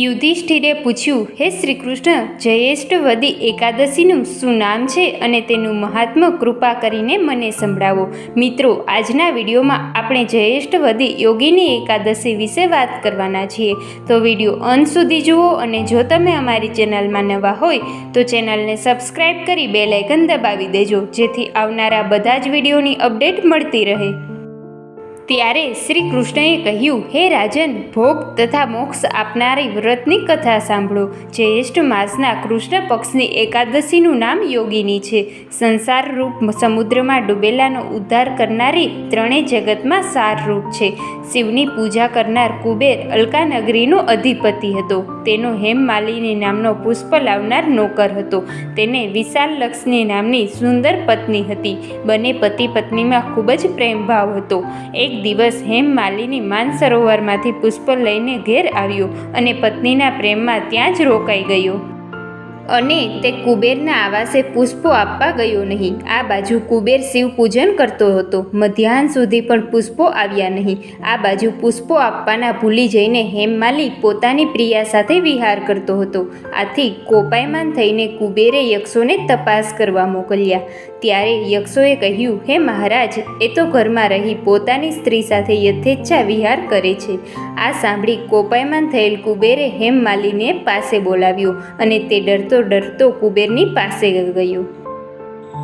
યુધિષ્ઠિરે પૂછ્યું, હે શ્રી કૃષ્ણ જયેષ્ઠવદી એકાદશીનું શું નામ છે અને તેનું મહાત્મ કૃપા કરીને મને સંભળાવો? મિત્રો, આજના વિડીયોમાં આપણે જયેષ્ઠવદી યોગીની એકાદશી વિશે વાત કરવાના છીએ. તો વીડિયો અંત સુધી જુઓ અને જો તમે અમારી ચેનલમાં નવા હોય, તો ચેનલને સબસ્ક્રાઈબ કરી બે લાઇકન દબાવી દેજો, જેથી આવનારા બધા જ વિડીયોની અપડેટ મળતી રહે. ત્યારે શ્રી કૃષ્ણએ કહ્યું, હે રાજન, ભોગ તથા મોક્ષ આપનારી વ્રતની કથા સાંભળો. જ્યેષ્ઠ માસના કૃષ્ણ પક્ષની એકાદશીનું નામ યોગીની છે. સંસાર રૂપ સમુદ્રમાં ડૂબેલાનો ઉદ્ધાર કરનારી ત્રણેય જગતમાં સારરૂપ છે. શિવની પૂજા કરનાર કુબેર અલકાનગરીનો અધિપતિ હતો. તેનો હેમમાલિની નામનો પુષ્પ લાવનાર નોકર હતો. તેને વિશાલ લક્ષ્મી નામની સુંદર પત્ની હતી. બંને પતિ પત્નીમાં ખૂબ જ પ્રેમભાવ હતો. એક દિવસ હેમમાલિની માનસરોવરમાંથી પુષ્પ લઈને ઘેર આવ્યો અને પત્નીના પ્રેમમાં ત્યાં જ રોકાઈ ગયો. અને તે કુબેરના આવાસે પુષ્પો આપવા ગયો નહીં. આ બાજુ કુબેર શિવ પૂજન કરતો હતો. મધ્યાહન સુધી પણ પુષ્પો આવ્યા નહીં. આ બાજુ પુષ્પો આપવાના ભૂલી જઈને હેમમાલી પોતાની પ્રિયા સાથે વિહાર કરતો હતો. આથી કોપાયમાન થઈને કુબેરે યક્ષોને તપાસ કરવા મોકલ્યા. ત્યારે યક્ષોએ કહ્યું, હે મહારાજ, એ તો ઘરમાં રહી પોતાની સ્ત્રી સાથે યથેચ્છા વિહાર કરે છે. આ સાંભળી કોપાયમાન થયેલ કુબેરે હેમમાલીને પાસે બોલાવ્યો અને તે ડરતો ડરતો કુબેરની પાસે ગયો.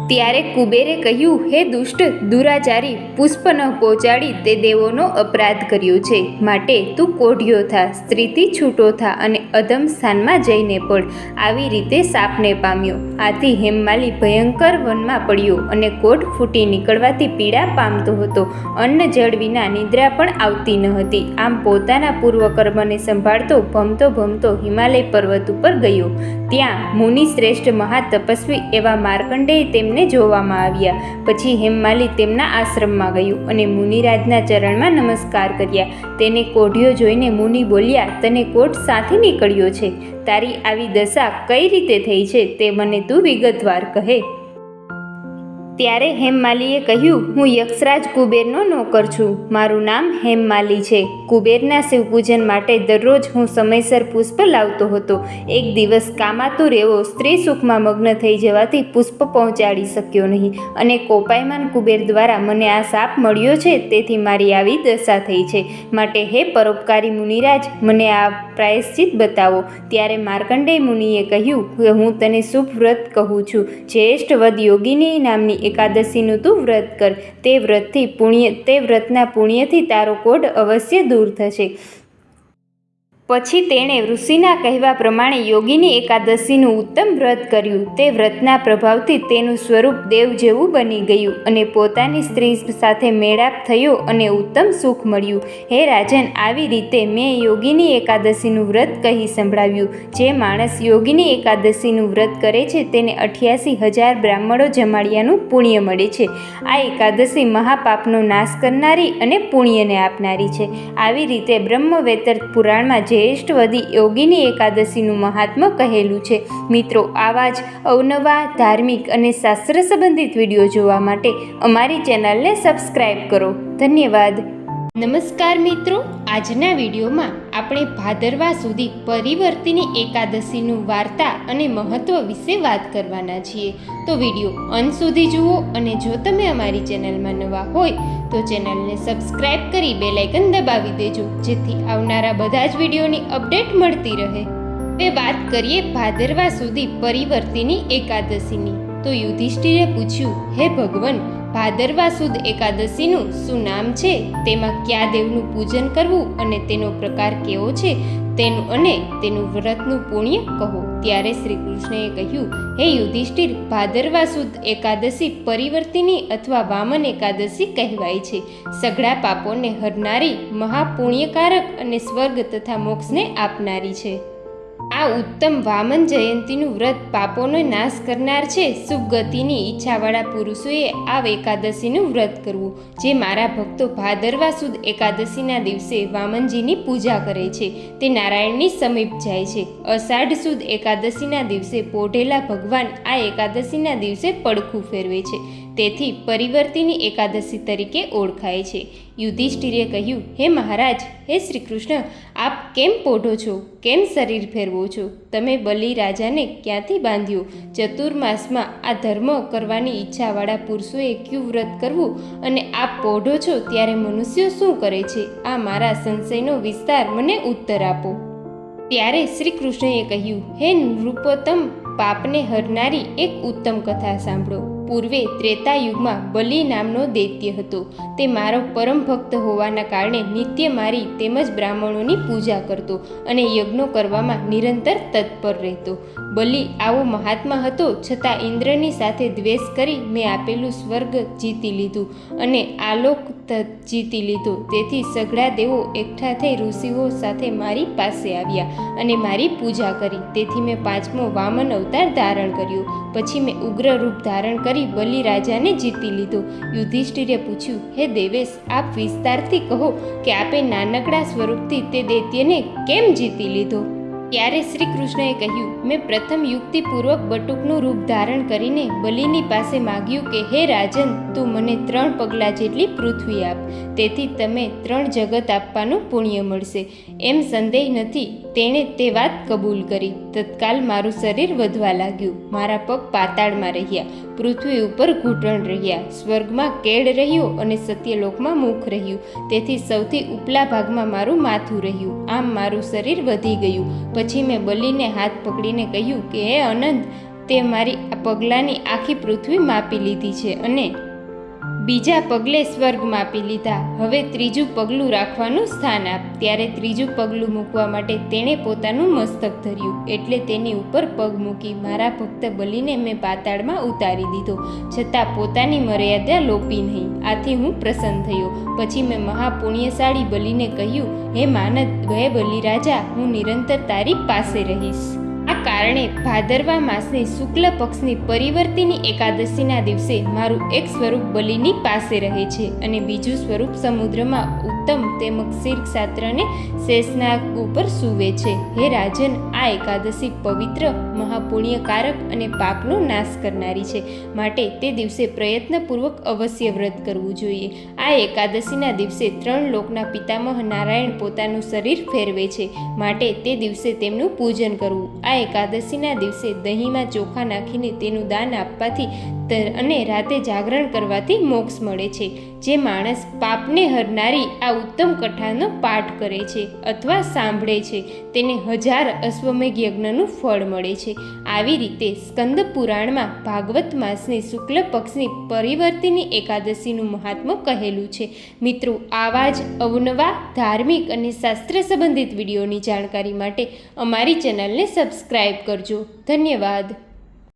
ત્યારે કુબેરે કહ્યું, હે દુષ્ટ, દુરાચારી, પુષ્પ ન પહોંચાડી તે દેવોનો અપરાધ કર્યો છે. માટે તું કોઢિયો થા, સ્ત્રીથી છૂટો થા અને અધમ સ્થાનમાં જઈને પડ. આવી રીતે સાપને પામ્યો. આથી હેમમાલી ભયંકર વનમાં પડ્યો અને કોઢ ફૂટી નીકળવાથી પીડા પામતો હતો. અન્ન જળ વિના નિદ્રા પણ આવતી ન હતી. આમ પોતાના પૂર્વકર્મને સંભાળતો ભમતો ભમતો હિમાલય પર્વત ઉપર ગયો. ત્યાં મુનિ શ્રેષ્ઠ મહાતપસ્વી એવા માર્કંડેય તેમને જોવામાં આવ્યા. પછી હેમમાલી તેમના આશ્રમમાં ગયું અને મુનિરાજના ચરણમાં નમસ્કાર કર્યા. તેને કોઢિયો જોઈને મુનિ બોલ્યા, તને કોટ સાથે નીકળ્યો છે. તારી આવી દશા કઈ રીતે થઈ છે તે મને તું વિગતવાર કહે. ત્યારે હેમમાલીએ કહ્યું, હું યક્ષરાજ કુબેરનો નોકર છું. મારું નામ હેમમાલી છે. કુબેરના શિવપૂજન માટે દરરોજ હું સમયસર પુષ્પ લાવતો હતો. એક દિવસ કામાતુર એવો સ્ત્રી સુખમાં મગ્ન થઈ જવાથી પુષ્પ પહોંચાડી શક્યો નહીં અને કોપાયમાન કુબેર દ્વારા મને આ સાપ મળ્યો છે, તેથી મારી આવી દશા થઈ છે. માટે હે પરોપકારી મુનિરાજ, મને આ પ્રાયશ્ચિત બતાવો. ત્યારે માર્કંડેય મુનિએ કહ્યું કે હું તને શુભ વ્રત કહું છું. જ્યેષ્ઠ વદ યોગીની નામની એકાદશીનું તું વ્રત કર. તે વ્રતથી પુણ્ય, તે વ્રતના પુણ્યથી તારો કોઢ અવશ્ય દૂર થશે. પછી તેણે ઋષિના કહેવા પ્રમાણે યોગીની એકાદશીનું ઉત્તમ વ્રત કર્યું. તે વ્રતના પ્રભાવથી તેનું સ્વરૂપ દેવ જેવું બની ગયું અને પોતાની સ્ત્રી સાથે મેળાપ થયો અને ઉત્તમ સુખ મળ્યું. હે રાજન, આવી રીતે મેં યોગીની એકાદશીનું વ્રત કહી સંભળાવ્યું. જે માણસ યોગીની એકાદશીનું વ્રત કરે છે, તેને અઠ્યાસી હજાર બ્રાહ્મણો જમાડિયાનું પુણ્ય મળે છે. આ એકાદશી મહાપાપનો નાશ કરનારી અને પુણ્યને આપનારી છે. આવી રીતે બ્રહ્મવેતર પુરાણમાં જ્યેષ્ઠવદી યોગીની એકાદશીનું મહાત્મ્ય કહેલું છે. મિત્રો, આવા જ અવનવા ધાર્મિક અને શાસ્ત્ર સંબંધિત વીડિયો જોવા માટે અમારી ચેનલને સબસ્ક્રાઈબ કરો. ધન્યવાદ. નમસ્કાર મિત્રો, આજના વિડીયોમાં આપણે ભાદરવા સુધી પરિવર્તિની એકાદશીનું વાર્તા અને મહત્વ વિશે વાત કરવાના છીએ. તો વીડિયો અંત સુધી જુઓ અને જો તમે અમારી ચેનલમાં નવા હોય, તો ચેનલને સબસ્ક્રાઈબ કરી બે લાઇકન દબાવી દેજો, જેથી આવનારા બધા જ વિડીયોની અપડેટ મળતી રહે. હવે વાત કરીએ ભાદરવા સુધી પરિવર્તિની એકાદશીની. તો યુધિષ્ઠિરે પૂછ્યું, હે ભગવાન ભાદરવા સુદ એકાદશીનું શું નામ છે? તેમાં કયા દેવનું પૂજન કરવું અને તેનો પ્રકાર કેવો છે? તેનું અને તેનું વ્રતનું પુણ્ય કહો. ત્યારે શ્રી કૃષ્ણએ કહ્યું, હે યુધિષ્ઠિર, ભાદરવા સુદ એકાદશી પરિવર્તિની અથવા વામન એકાદશી કહેવાય છે. સઘળા પાપોને હરનારી મહાપુણ્યકારક અને સ્વર્ગ તથા મોક્ષને આપનારી છે. આ ઉત્તમ વામન જયંતીનું વ્રત પાપોનો નાશ કરનાર છે. શુભ ગતિની ઈચ્છાવાળા પુરુષોએ આ એકાદશીનું વ્રત કરવું, જે મારા ભક્તો ભાદરવા સુદ એકાદશીના દિવસે વામનજીની પૂજા કરે છે. તે નારાયણની સમીપ જાય છે. અષાઢ સુદ એકાદશીના દિવસે પોઢેલા ભગવાન આ એકાદશીના દિવસે પડખું ફેરવે છે. તેથી પરિવર્તિની એકાદશી તરીકે ઓળખાય છે. યુધિષ્ઠિરે કહ્યું, હે મહારાજ, હે શ્રી કૃષ્ણ આપ કેમ પોઢો છો? કેમ શરીર ફેરવો છો? તમે બલિ રાજાને ક્યાંથી બાંધ્યો? ચતુર્માસમાં આ ધર્મ કરવાની ઈચ્છાવાળા પુરુષોએ ક્યુ વ્રત કરવું? અને આપ પોઢો છો ત્યારે મનુષ્યો શું કરે છે? આ મારા સંશયનો વિસ્તાર મને ઉત્તર આપો. ત્યારે શ્રી કૃષ્ણએ કહ્યું, હે નૃપોત્તમ, પાપને હરનારી એક ઉત્તમ કથા સાંભળો. પૂર્વે ત્રેતા યુગમાં બલિ નામનો દૈત્ય હતો. તે મારો પરમ ભક્ત હોવાના કારણે નિત્ય મારી તેમજ બ્રાહ્મણોની પૂજા કરતો અને યજ્ઞો કરવામાં નિરંતર તત્પર રહેતો. બલિ આવો મહાત્મા હતો છતાં ઇન્દ્રની સાથે દ્વેષ કરી મેં આપેલું સ્વર્ગ જીતી લીધું અને આલોક જીતી લીધો. તેથી સઘળા દેવો એકઠા થઈ ઋષિઓ સાથે મારી પાસે આવ્યા અને મારી પૂજા કરી. તેથી મેં પાંચમો વામન અવતાર ધારણ કર્યો. પછી મેં ઉગ્ર રૂપ ધારણ કરી બલિ રાજાને જીતી લીધો. યુધિષ્ઠિરે પૂછ્યું, હે દેવેશ, આપ વિસ્તારથી કહો કે આપે નાનકડા સ્વરૂપથી તે દૈત્યને કેમ જીતી લીધો? ત્યારે શ્રી કૃષ્ણએ કહ્યું, મેં પ્રથમ યુક્તિપૂર્વક બટુકનું રૂપ ધારણ કરીને બલિની પાસે માગ્યું કે, હે રાજન, તું મને ત્રણ પગલાં જેટલી પૃથ્વી આપ. તેથી તમે ત્રણ જગત આપવાનું પુણ્ય મળશે. એમ સંદેહ નથી, તેણે તે વાત કબૂલ કરી. તત્કાલ મારું શરીર વધવા લાગ્યું. મારા પગ પાતાળમાં રહ્યા. પૃથ્વી ઉપર ઘૂંટણ રહ્યા. સ્વર્ગમાં કેડ રહ્યો અને સત્યલોકમાં મુખ રહ્યું. તેથી સૌથી ઉપલા ભાગમાં મારું માથું રહ્યું. આમ મારું શરીર વધી ગયું. પછી મેં બલીને હાથ પકડીને કહ્યું કે, હે અનંત, તે મારી આ પગલાંની આખી પૃથ્વી માપી લીધી છે અને બીજા પગલે સ્વર્ગ માપી લીધા. હવે ત્રીજું પગલું રાખવાનું સ્થાન આપ. ત્યારે ત્રીજું પગલું મૂકવા માટે તેણે પોતાનું મસ્તક ધર્યું. એટલે તેની ઉપર પગ મૂકી મારા ભક્ત બલીને મેં પાતાળમાં ઉતારી દીધો. છતાં પોતાની મર્યાદા લોપી નહીં. આથી હું પ્રસન્ન થયો. પછી મેં મહાપુણ્યશાળી બલીને કહ્યું, હે માનદ, ભય બલિ રાજા હું નિરંતર તારી પાસે રહીશ. કારણે ભાદરવા માસની શુક્લ પક્ષની પરિવર્તિની એકાદશીના દિવસે મારું એક સ્વરૂપ બલિની પાસે રહે છે અને બીજું સ્વરૂપ સમુદ્રમાં ઉત્તમ તેમજ શીર્ષાત્રને શેષનાગ ઉપર સૂવે છે. હે રાજન, આ એકાદશી પવિત્ર, મહાપુણ્યકારક અને પાપનો નાશ કરનારી છે. માટે તે દિવસે પ્રયત્નપૂર્વક અવશ્ય વ્રત કરવું જોઈએ. આ એકાદશીના દિવસે ત્રણ લોકના પિતામહ નારાયણ પોતાનું શરીર ફેરવે છે. માટે તે દિવસે તેમનું પૂજન કરવું. આ એકાદશીના દિવસે દહીંમાં ચોખા નાખીને તેનું દાન આપવાથી અને રાતે જાગરણ કરવાથી મોક્ષ મળે છે. જે માણસ પાપને હરનારી આ ઉત્તમ કથાનો પાઠ કરે છે અથવા સાંભળે છે. તેને હજાર અશ્વમેઘ યજ્ઞનું ફળ મળે છે. આવી રીતે સ્કંદ પુરાણમાં ભાગવત માસની શુક્લ પક્ષની પરિવર્તિની એકાદશીનું મહાત્મ્ય કહેલું છે. મિત્રો, આવા જ અવનવા ધાર્મિક અને શાસ્ત્ર સંબંધિત વિડીયોની જાણકારી માટે અમારી ચેનલને સબસ્ક્રાઈબ કરજો. ધન્યવાદ.